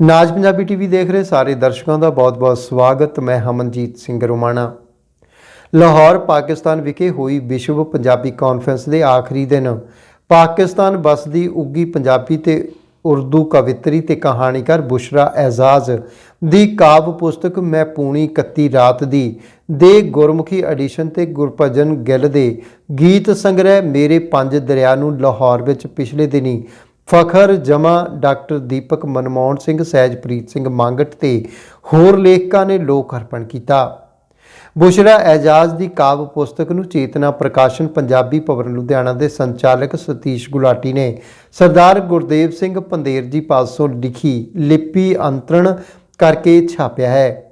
ਨਾਜ Punjabi TV ਦੇਖ ਰਹੇ ਸਾਰੇ ਦਰਸ਼ਕਾਂ ਦਾ ਬਹੁਤ-ਬਹੁਤ ਸਵਾਗਤ। ਮੈਂ ਹਮਨਜੀਤ ਸਿੰਘ ਰੋਮਾਣਾ। ਲਾਹੌਰ, ਪਾਕਿਸਤਾਨ ਵਿਖੇ ਹੋਈ ਵਿਸ਼ਵ ਪੰਜਾਬੀ ਕਾਨਫਰੰਸ ਦੇ ਆਖਰੀ ਦਿਨ। ਪਾਕਿਸਤਾਨ ਬਸਦੀ ਉੱਗੀ ਪੰਜਾਬੀ ਤੇ ਉਰਦੂ ਕਵਿੱਤਰੀ ਤੇ ਕਹਾਣੀਕਾਰ ਬੁਸ਼ਰਾ ਐਜ਼ਾਜ਼ ਦੀ ਕਾਵ ਪੁਸਤਕ ਮੈਂ ਪੂਣੀ 31 ਰਾਤ ਦੀ ਦੇ ਗੁਰਮੁਖੀ ਐਡੀਸ਼ਨ ਤੇ ਗੁਰਭਜਨ ਗਿੱਲ ਦੇ ਗੀਤ ਸੰਗ੍ਰਹਿ ਮੇਰੇ ਪੰਜ ਦਰਿਆ ਨੂੰ ਲਾਹੌਰ ਵਿੱਚ ਪਿਛਲੇ ਦਿਨੀ ਫਖਰ ਜਮਾ ਡਾਕਟਰ ਦੀਪਕ ਮਨਮੋਹਨ ਸਿੰਘ, ਸਹਿਜਪ੍ਰੀਤ ਸਿੰਘ ਮੰਗਟ ਤੇ ਹੋਰ ਲੇਖਕਾਂ ਨੇ ਲੋਕ ਅਰਪਣ ਕੀਤਾ। ਬੁਸ਼ਰਾ ਐਜਾਜ਼ ਦੀ ਕਾਵ ਪੁਸਤਕ ਨੂੰ ਚੇਤਨਾ ਪ੍ਰਕਾਸ਼ਨ ਪੰਜਾਬੀ ਭਵਨ ਲੁਧਿਆਣਾ ਦੇ ਸੰਚਾਲਕ ਸਤੀਸ਼ ਗੁਲਾਟੀ ਨੇ ਸਰਦਾਰ ਗੁਰਦੇਵ ਸਿੰਘ ਪੰਦੇਰ ਜੀ ਪਾਸੋਂ ਲਿਖੀ ਲਿਪੀ ਅੰਤਰਣ ਕਰਕੇ ਛਾਪਿਆ ਹੈ।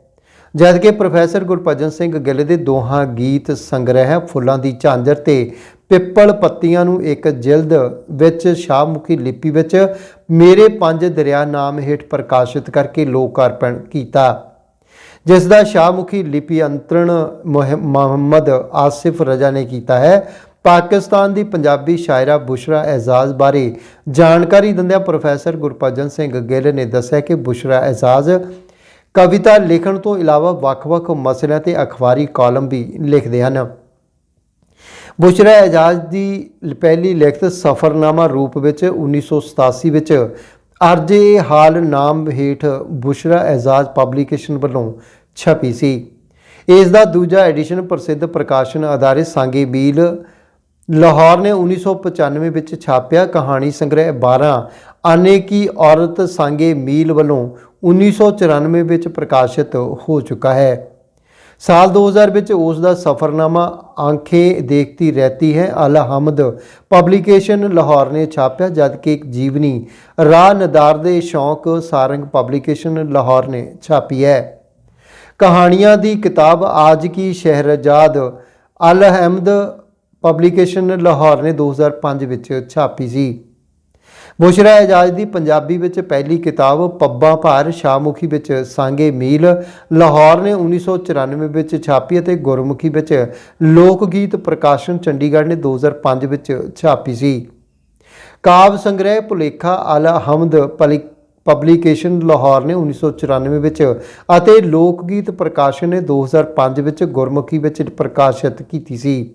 ਜਦਕਿ ਪ੍ਰੋਫੈਸਰ ਗੁਰਭਜਨ ਸਿੰਘ ਗਿੱਲ ਦੇ ਦੋਹਾਂ ਗੀਤ ਸੰਗ੍ਰਹਿ ਫੁੱਲਾਂ ਦੀ ਝਾਂਜਰ ਤੇ ਪਿੱਪਲ ਪੱਤੀਆਂ ਨੂੰ ਇੱਕ ਜਿਲਦ ਵਿੱਚ ਸ਼ਾਹਮੁਖੀ ਲਿਪੀ ਵਿੱਚ ਮੇਰੇ ਪੰਜ ਦਰਿਆ ਨਾਮ ਹੇਠ ਪ੍ਰਕਾਸ਼ਿਤ ਕਰਕੇ ਲੋਕ ਅਰਪਣ ਕੀਤਾ। ਜਿਸ ਦਾ ਸ਼ਾਹਮੁਖੀ ਲਿਪੀ ਅੰਤਰਣ ਮੁਹ- ਮੁਹੰਮਦ ਆਸਿਫ ਰਜ਼ਾ ਨੇ ਕੀਤਾ ਹੈ। ਪਾਕਿਸਤਾਨ ਦੀ ਪੰਜਾਬੀ ਸ਼ਾਇਰਾ ਬੁਸ਼ਰਾ ਐਜ਼ਾਜ਼ ਬਾਰੇ ਜਾਣਕਾਰੀ ਦਿੰਦਿਆਂ ਪ੍ਰੋਫੈਸਰ ਗੁਰਪਜਨ ਸਿੰਘ ਗਿੱਲ ਨੇ ਦੱਸਿਆ ਕਿ ਬੁਸ਼ਰਾ ਐਜ਼ਾਜ਼ ਕਵਿਤਾ ਲਿਖਣ ਤੋਂ ਇਲਾਵਾ ਵੱਖ-ਵੱਖ ਮਸਲਿਆਂ ਤੇ ਅਖਬਾਰੀ ਕਾਲਮ ਵੀ ਲਿਖਦੇ ਹਨ। ਬੁਸ਼ਰਾ ਐਜਾਜ਼ ਦੀ ਪਹਿਲੀ ਲਿਖਤ ਸਫਰਨਾਮਾ ਰੂਪ ਵਿੱਚ 1987 ਵਿੱਚ ਅਰਜੇ ਹਾਲ ਨਾਮ ਹੇਠ ਬੁਸ਼ਰਾ ਐਜ਼ਾਜ਼ ਪਬਲੀਕੇਸ਼ਨ ਵੱਲੋਂ ਛਪੀ ਸੀ। ਇਸ ਦਾ ਦੂਜਾ ਐਡੀਸ਼ਨ ਪ੍ਰਸਿੱਧ ਪ੍ਰਕਾਸ਼ਨ ਅਦਾਰੇ ਸਾਂਗੇ ਬੀਲ ਲਾਹੌਰ ਨੇ 1995 ਵਿੱਚ ਛਾਪਿਆ। ਕਹਾਣੀ ਸੰਗ੍ਰਹਿ 12 ਆਨੇ ਕੀ ਔਰਤ ਸਾਂਗੇ ਮੀਲ ਵੱਲੋਂ 1994 ਵਿੱਚ ਪ੍ਰਕਾਸ਼ਿਤ ਹੋ ਚੁੱਕਾ ਹੈ। ਸਾਲ 2000 ਵਿੱਚ ਉਸ ਦਾ ਸਫਰਨਾਮਾ ਆਂਖੇ ਦੇਖਤੀ ਰਹਤੀ ਹੈ। ਅਲ ਹਮਦ ਪਬਲੀਕੇਸ਼ਨ ਲਾਹੌਰ ਨੇ ਛਾਪਿਆ, ਜਦਕਿ ਇੱਕ ਜੀਵਨੀ ਰਾਹ ਨਦਾਰ ਦੇ ਸ਼ੌਕ ਸਾਰੰਗ ਪਬਲੀਕੇਸ਼ਨ ਲਾਹੌਰ ਨੇ ਛਾਪੀ ਹੈ। ਕਹਾਣੀਆਂ ਦੀ ਕਿਤਾਬ ਆਜ ਕੀ ਸ਼ਹਿਰਜ਼ਾਦ ਅਲ ਅਹਿਮਦ ਪਬਲੀਕੇਸ਼ਨ ਲਾਹੌਰ ਨੇ 2005 ਵਿੱਚ ਛਾਪੀ ਸੀ। ਬੁਸ਼ਰਾ ਐਜਾਜ਼ ਦੀ ਪੰਜਾਬੀ ਵਿੱਚ ਪਹਿਲੀ ਕਿਤਾਬ ਪੱਬਾਂ ਭਾਰ ਸ਼ਾਹਮੁਖੀ ਵਿੱਚ ਸਾਂਗੇ ਮੀਲ, ਲਾਹੌਰ ਨੇ 1994 ਵਿੱਚ ਛਾਪੀ ਅਤੇ ਗੁਰਮੁਖੀ ਵਿੱਚ ਲੋਕ ਗੀਤ ਪ੍ਰਕਾਸ਼ਨ ਚੰਡੀਗੜ੍ਹ ਨੇ 2005 ਵਿੱਚ ਛਾਪੀ ਸੀ। ਕਾਵ ਸੰਗ੍ਰਹਿ ਭੁਲੇਖਾ ਅਲ ਹਮਦ ਪਲੀ, ਪਬਲੀਕੇਸ਼ਨ ਲਾਹੌਰ ਨੇ 1994 ਵਿੱਚ ਅਤੇ ਲੋਕ ਗੀਤ ਪ੍ਰਕਾਸ਼ਨ ਨੇ 2005 ਵਿੱਚ ਗੁਰਮੁਖੀ ਵਿੱਚ ਪ੍ਰਕਾਸ਼ਿਤ ਕੀਤੀ ਸੀ।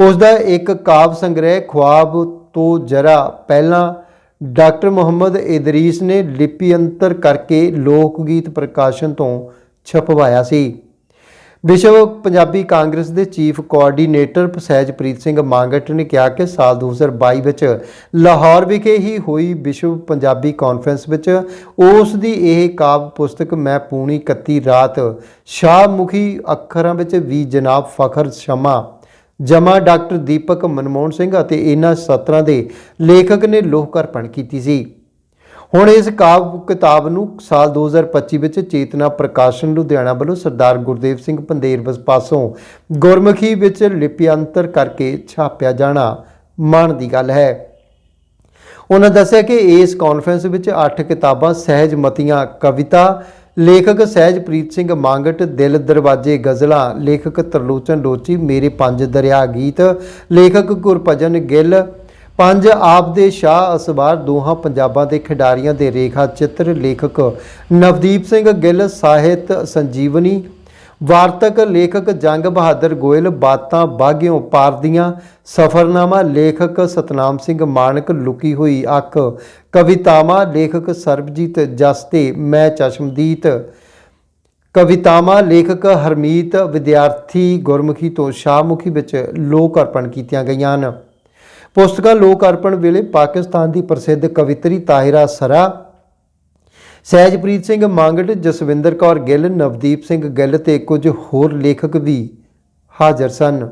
ਉਸ ਦਾ ਇੱਕ ਕਾਵ ਸੰਗ੍ਰਹਿ ਖੁਆਬ ਤੋਂ ਜਰਾ ਪਹਿਲਾਂ ਡਾਕਟਰ ਮੁਹੰਮਦ ਇਦਰੀਸ ਨੇ ਲਿਪੀ ਅੰਤਰ ਕਰਕੇ ਲੋਕ ਗੀਤ ਪ੍ਰਕਾਸ਼ਨ ਤੋਂ ਛਪਵਾਇਆ ਸੀ। ਵਿਸ਼ਵ ਪੰਜਾਬੀ ਕਾਂਗਰਸ ਦੇ ਚੀਫ ਕੋਆਰਡੀਨੇਟਰ ਸਹਿਜਪ੍ਰੀਤ ਸਿੰਘ ਮੰਗਟ ਨੇ ਕਿਹਾ ਕਿ ਸਾਲ 2022 ਵਿੱਚ ਲਾਹੌਰ ਵਿਖੇ ਹੀ ਹੋਈ ਵਿਸ਼ਵ ਪੰਜਾਬੀ ਕਾਨਫਰੰਸ ਵਿੱਚ ਉਸ ਦੀ ਇਹ ਕਾਵ ਪੁਸਤਕ ਮੈਂ ਪੂਣੀ 31 ਰਾਤ ਸ਼ਾਹ ਮੁਖੀ ਅੱਖਰਾਂ ਵਿੱਚ ਵੀ ਜਨਾਬ ਫਖਰ ਸ਼ਮਾ ਜਮਾ ਡਾਕਟਰ ਦੀਪਕ ਮਨਮੋਹਨ ਸਿੰਘ ਅਤੇ ਇਹਨਾਂ ਸਤਰਾਂ ਦੇ ਲੇਖਕ ਨੇ ਲੋਕ ਅਰਪਣ ਕੀਤੀ ਸੀ। ਹੁਣ ਇਸ ਕਾਵ ਕਿਤਾਬ ਨੂੰ ਸਾਲ 2025 ਵਿੱਚ ਚੇਤਨਾ ਪ੍ਰਕਾਸ਼ਨ ਲੁਧਿਆਣਾ ਵੱਲੋਂ ਸਰਦਾਰ ਗੁਰਦੇਵ ਸਿੰਘ ਪੰਦੇਰ ਪਾਸੋਂ ਗੁਰਮੁਖੀ ਵਿੱਚ ਲਿਪਿਅੰਤਰ ਕਰਕੇ ਛਾਪਿਆ ਜਾਣਾ ਮਾਣ ਦੀ ਗੱਲ ਹੈ। ਉਹਨਾਂ ਦੱਸਿਆ ਕਿ ਇਸ ਕਾਨਫਰੰਸ ਵਿੱਚ 8 ਕਿਤਾਬਾਂ, ਸਹਿਜ ਮਤੀਆਂ, ਕਵਿਤਾ ਲੇਖਕ ਸਹਿਜਪ੍ਰੀਤ ਸਿੰਘ ਮੰਗਟ, ਦਿਲ ਦਰਵਾਜੇ ਗਜ਼ਲਾਂ, ਲੇਖਕ ਤਰਲੋਚਨ ਲੋਚੀ ਮੇਰੇ ਪੰਜ ਦਰਿਆ ਗੀਤ, ਲੇਖਕ ਗੁਰਭਜਨ ਗਿੱਲ, ਪੰਜ ਆਪ ਦੇ ਸ਼ਾਹ ਅਸਬਾਰ ਦੋਹਾਂ ਪੰਜਾਬਾਂ ਦੇ ਖਿਡਾਰੀਆਂ ਦੇ ਰੇਖਾ ਚਿੱਤਰ, ਲੇਖਕ ਨਵਦੀਪ ਸਿੰਘ ਗਿੱਲ, ਸਾਹਿਤ ਸੰਜੀਵਨੀ ਵਾਰਤਕ ਲੇਖਕ ਜੰਗ ਬਹਾਦਰ ਗੋਇਲ ਬਾਤਾਂ ਬਾਗਿਓ ਪਾਰਦੀਆਂ ਸਫਰਨਾਮਾ ਲੇਖਕ ਸਤਨਾਮ ਸਿੰਘ ਮਾਨਕ ਲੁਕੀ ਹੋਈ ਅੱਖ। ਕਵਿਤਾਵਾਂ ਲੇਖਕ ਸਰਬਜੀਤ ਜਸਤੇ ਮੈਂ ਚਸ਼ਮਦੀਤ ਕਵਿਤਾਵਾਂ ਲੇਖਕ ਹਰਮੀਤ ਵਿਦਿਆਰਥੀ ਗੁਰਮੁਖੀ ਤੋਂ ਸ਼ਾਹਮੁਖੀ ਵਿੱਚ ਲੋਕ ਅਰਪਣ ਕੀਤੀਆਂ ਗਈਆਂ ਹਨ। ਪੁਸਤਕਾਂ ਲੋਕ ਅਰਪਣ ਵੇਲੇ ਪਾਕਿਸਤਾਨ ਦੀ ਪ੍ਰਸਿੱਧ ਕਵਿਤਰੀ ਤਾਹਿਰਾ ਸਰਾ ਸਹਿਜਪ੍ਰੀਤ ਸਿੰਘ ਮੰਗਟ, ਜਸਵਿੰਦਰ ਕੌਰ ਗਿੱਲ, ਨਵਦੀਪ ਸਿੰਘ ਗਿੱਲ ਤੇ ਕੁਝ ਹੋਰ ਲੇਖਕ ਵੀ ਹਾਜ਼ਰ ਸਨ।